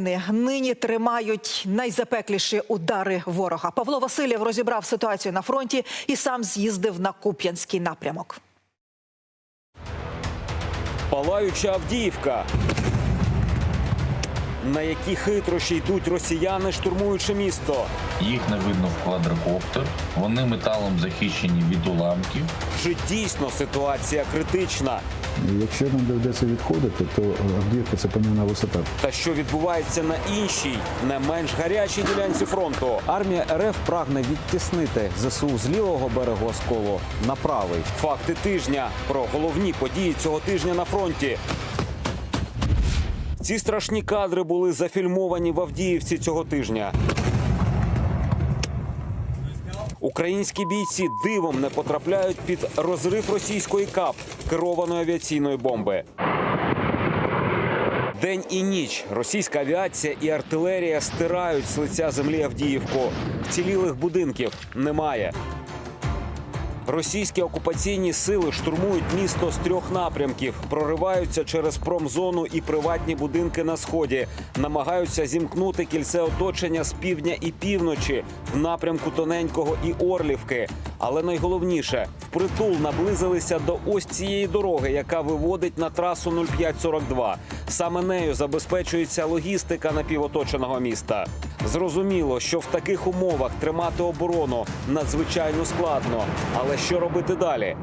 росіянини нині тримають найзапекліші удари ворога. Павло Васильєв розібрав ситуацію на фронті і сам з'їздив на Куп'янський напрямок. Палаюча Авдіївка. На які хитрощі йдуть росіяни, штурмуючи місто. Їх не видно в квадрокоптер. Вони металом захищені від уламків. Чи дійсно ситуація критична? Якщо нам доведеться відходити, то Авдіївка це панівна висота. Та що відбувається на іншій, не менш гарячій ділянці фронту? Армія РФ прагне відтіснити ЗСУ з лівого берегу осколу на правий. Факти тижня про головні події цього тижня на фронті. Ці страшні кадри були зафільмовані в Авдіївці цього тижня. Українські бійці дивом не потрапляють під розрив російської кап керованої авіаційної бомби. День і ніч російська авіація і артилерія стирають з лиця землі Авдіївку. Вцілілих будинків немає. Російські окупаційні сили штурмують місто з трьох напрямків, прориваються через промзону і приватні будинки на сході, намагаються зімкнути кільце оточення з півдня і півночі в напрямку тоненького і Орлівки. Але найголовніше впритул наблизилися до ось цієї дороги, яка виводить на трасу 0542. Саме нею забезпечується логістика напівоточеного міста. Зрозуміло, що в таких умовах тримати оборону надзвичайно складно. Але що робити далі?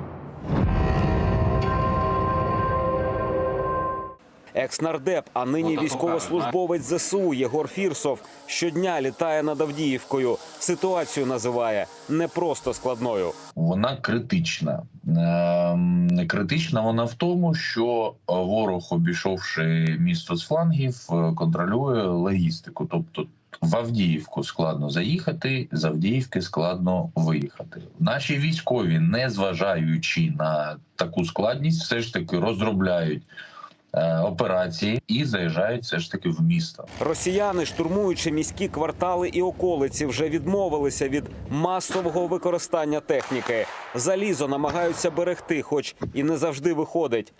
Екс-нардеп, а нині військовослужбовець ЗСУ Єгор Фірсов щодня літає над Авдіївкою. Ситуацію називає не просто складною. Вона критична. Ем, Критична вона в тому, що ворог, обійшовши місто з флангів, е, контролює логістику. Тобто в Авдіївку складно заїхати, з Авдіївки складно виїхати. Наші військові, не зважаючи на таку складність, все ж таки розробляють е, операції і заїжджають все ж таки в місто. Росіяни, штурмуючи міські квартали і околиці, вже відмовилися від масового використання техніки. Залізо намагаються берегти, хоч і не завжди виходить.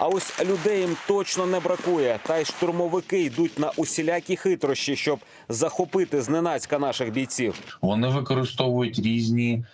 А ось людей їм точно не бракує. Та й штурмовики йдуть на усілякі хитрощі, щоб захопити зненацька наших бійців. Вони використовують різні,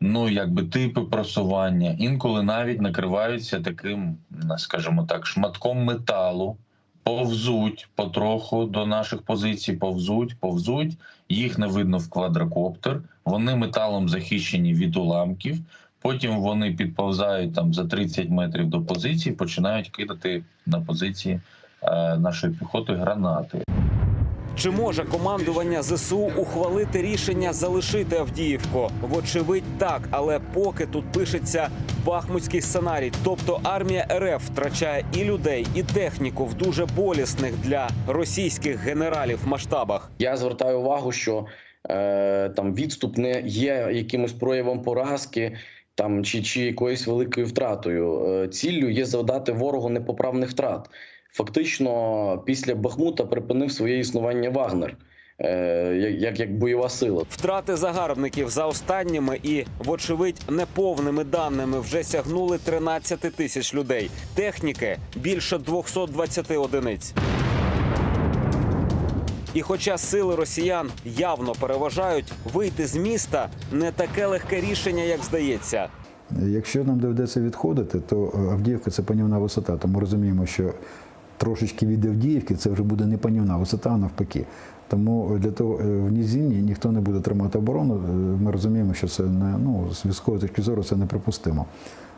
ну якби типи просування, інколи навіть накриваються таким, скажімо так, шматком металу, повзуть потроху до наших позицій, повзуть, повзуть. Їх не видно в квадрокоптер. Вони металом захищені від уламків. Потім вони підповзають там за 30 метрів до позиції, починають кидати на позиції е, нашої піхоти гранати. Чи може командування ЗСУ ухвалити рішення залишити Авдіївку? Вочевидь, так, але поки тут пишеться бахмутський сценарій, тобто армія РФ втрачає і людей, і техніку в дуже болісних для російських генералів масштабах. Я звертаю увагу, що е, там відступ не є якимось проявом поразки там чи, чи якоюсь великою втратою. Е, ціллю є завдати ворогу непоправних втрат. Фактично, після Бахмута припинив своє існування Вагнер е, як, як, бойова сила. Втрати загарбників за останніми і, вочевидь, неповними даними вже сягнули 13 тисяч людей. Техніки більше 220 одиниць. І хоча сили росіян явно переважають, вийти з міста не таке легке рішення, як здається. Якщо нам доведеться відходити, то Авдіївка це панівна висота. Тому розуміємо, що трошечки від Авдіївки це вже буде не панівна висота, а навпаки. Тому для того е, в низині ніхто не буде тримати оборону. Е, Ми розуміємо, що це не ну з військової точки зору це неприпустимо.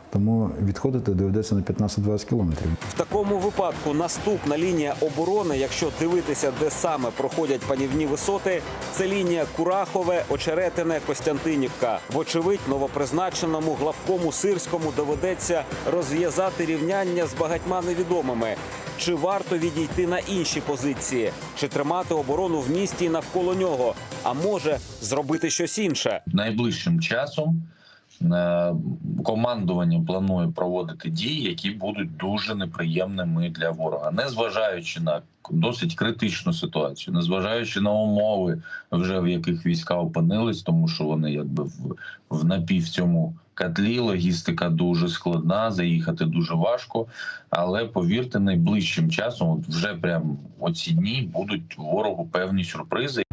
Тому відходити доведеться на 15-20 кілометрів. В такому випадку наступна лінія оборони, якщо дивитися, де саме проходять панівні висоти, це лінія Курахове, Очеретине, Костянтинівка. Вочевидь, новопризначеному главкому Сирському доведеться розв'язати рівняння з багатьма невідомими. Чи варто відійти на інші позиції, чи тримати оборону в місті і навколо нього, а може зробити щось інше? найближчим часом командування планує проводити дії, які будуть дуже неприємними для ворога, незважаючи на досить критичну ситуацію, незважаючи на умови, вже в яких війська опинились, тому що вони якби в, в напів цьому Котлі, логістика дуже складна, заїхати дуже важко. Але повірте, найближчим часом, от вже прям оці дні будуть ворогу певні сюрпризи.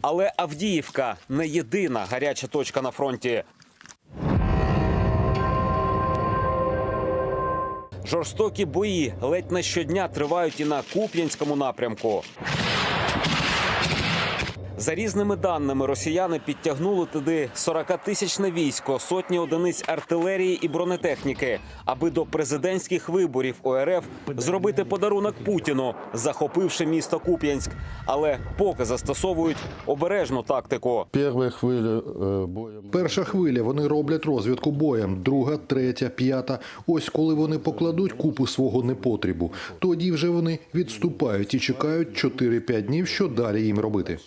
Але Авдіївка не єдина гаряча точка на фронті. Жорстокі бої ледь не щодня тривають і на Куп'янському напрямку. За різними даними, росіяни підтягнули туди 40-тисячне військо, сотні одиниць артилерії і бронетехніки, аби до президентських виборів ОРФ зробити подарунок Путіну, захопивши місто Куп'янськ. Але поки застосовують обережну тактику. Перша хвиля е. Перша хвиля вони роблять розвідку боєм, друга, третя, п'ята. Ось коли вони покладуть купу свого непотрібу, тоді вже вони відступають і чекають 4-5 днів, що далі їм робити.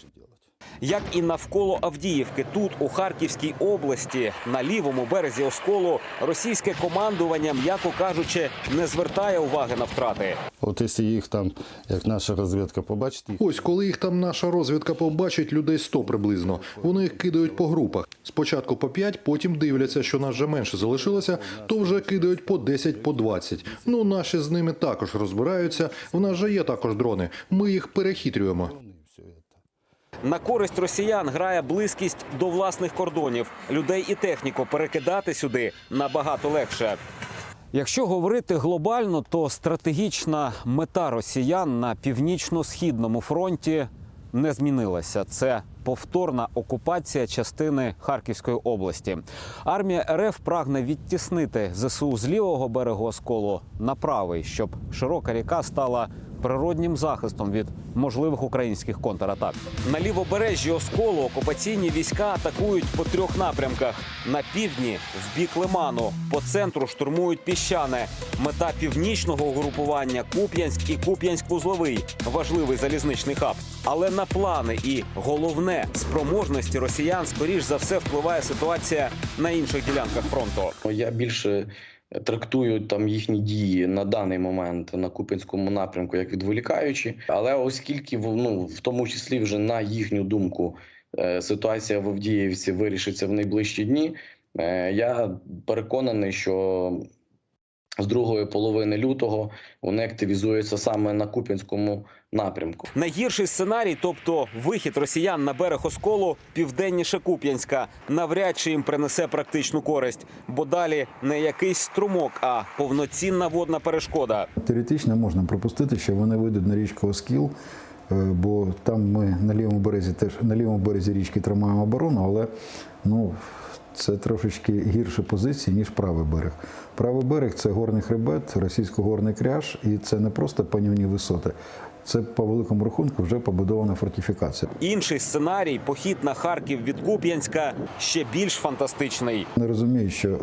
Як і навколо Авдіївки, тут у Харківській області, на лівому березі Осколу, російське командування, м'яко кажучи, не звертає уваги на втрати. От якщо їх там, як наша розвідка побачить, Ось коли їх там наша розвідка побачить людей 100 приблизно. Вони їх кидають по групах. Спочатку по 5, потім дивляться, що нас вже менше залишилося, то вже кидають по 10, по 20. Ну наші з ними також розбираються. В нас же є також дрони. Ми їх перехитрюємо. На користь росіян грає близькість до власних кордонів. Людей і техніку перекидати сюди набагато легше. Якщо говорити глобально, то стратегічна мета росіян на північно-східному фронті не змінилася. Це повторна окупація частини Харківської області. Армія РФ прагне відтіснити ЗСУ з лівого берегу Осколу на правий, щоб широка ріка стала природнім захистом від можливих українських контратак. На лівобережжі Осколу окупаційні війська атакують по трьох напрямках: на півдні в бік Лиману, по центру штурмують піщане. Мета північного угрупування Куп'янськ і Куп'янськ-Вузловий важливий залізничний хаб. Але на плани і головне спроможності росіян скоріш за все впливає ситуація на інших ділянках фронту. Я більше трактую там їхні дії на даний момент на Купінському напрямку як відволікаючі. Але оскільки ну, в тому числі вже на їхню думку е, ситуація в Авдіївці вирішиться в найближчі дні, е, я переконаний, що з другої половини лютого вони активізуються саме на Купінському напрямку. Найгірший сценарій, тобто вихід росіян на берег Осколу південніше Куп'янська, навряд чи їм принесе практичну користь, бо далі не якийсь струмок, а повноцінна водна перешкода. Теоретично можна пропустити, що вони вийдуть на річку Оскіл, е, бо там ми на лівому березі теж на лівому березі річки тримаємо оборону, але ну. Це трошечки гірші позиції, ніж правий берег. Правий берег це горний хребет, російсько-горний кряж, і це не просто панівні висоти. Це по великому рахунку вже побудована фортифікація. Інший сценарій похід на Харків від Куп'янська ще більш фантастичний. Не розуміють, що е,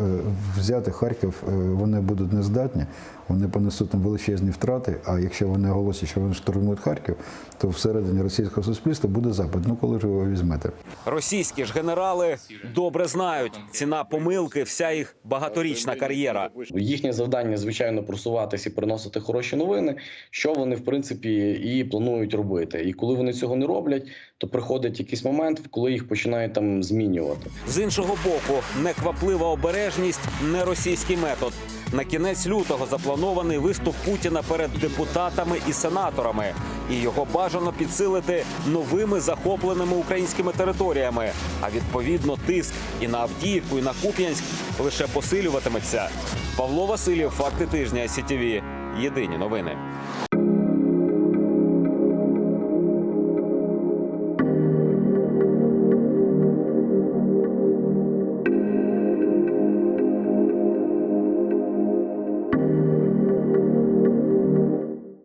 взяти Харків е, вони будуть нездатні, вони понесуть там величезні втрати. А якщо вони оголосять, що вони штурмують Харків, то всередині російського суспільства буде запит. Ну коли ж ви його візьмете? Російські ж генерали добре знають ціна помилки, вся їх багаторічна кар'єра. Їхнє завдання, звичайно, просуватися і приносити хороші новини, що вони в принципі і планують робити. І коли вони цього не роблять, то приходить якийсь момент, коли їх починають там змінювати. З іншого боку, некваплива обережність не російський метод. На кінець лютого запланований виступ Путіна перед депутатами і сенаторами, і його бажано підсилити новими захопленими українськими територіями. А відповідно, тиск і на Авдіївку, і на Куп'янськ лише посилюватиметься. Павло Васильєв, факти тижня СІТВ. Єдині новини.